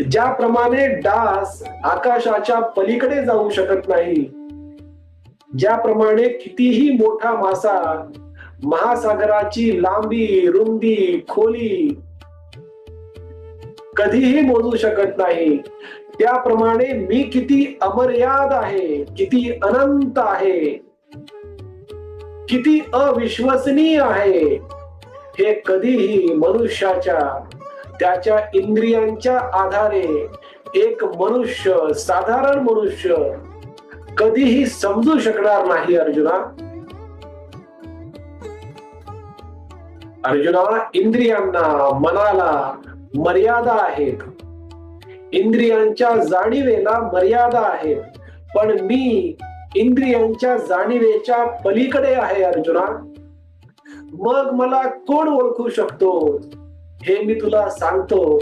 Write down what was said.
ज्याप्रमाणे डास आकाशाच्या पलीकडे जाऊ शकत नाही ज्याप्रमाणे कितीही मोठा मासा महासागराची लांबी रुंदी खोली कधीही मोजू शकत नाही त्याप्रमाणे मी किती अमर्याद आहे किती अनंत आहे किती अविश्वसनीय आहे हे कधीही मनुष्याच्या त्याच्या इंद्रियांच्या आधारे एक मनुष्य साधारण मनुष्य कधीही समजू शकणार नाही अर्जुना. अर्जुना इंद्रियांना मनाला मर्यादा आहेत. इंद्रियांच्या जाणीवेला मर्यादा आहेत. पण मी इंद्रियांच्या जाणीवेच्या पलीकडे आहे अर्जुना. मग मला कोण ओळखू शकतो? हे मी तुला सांगतो.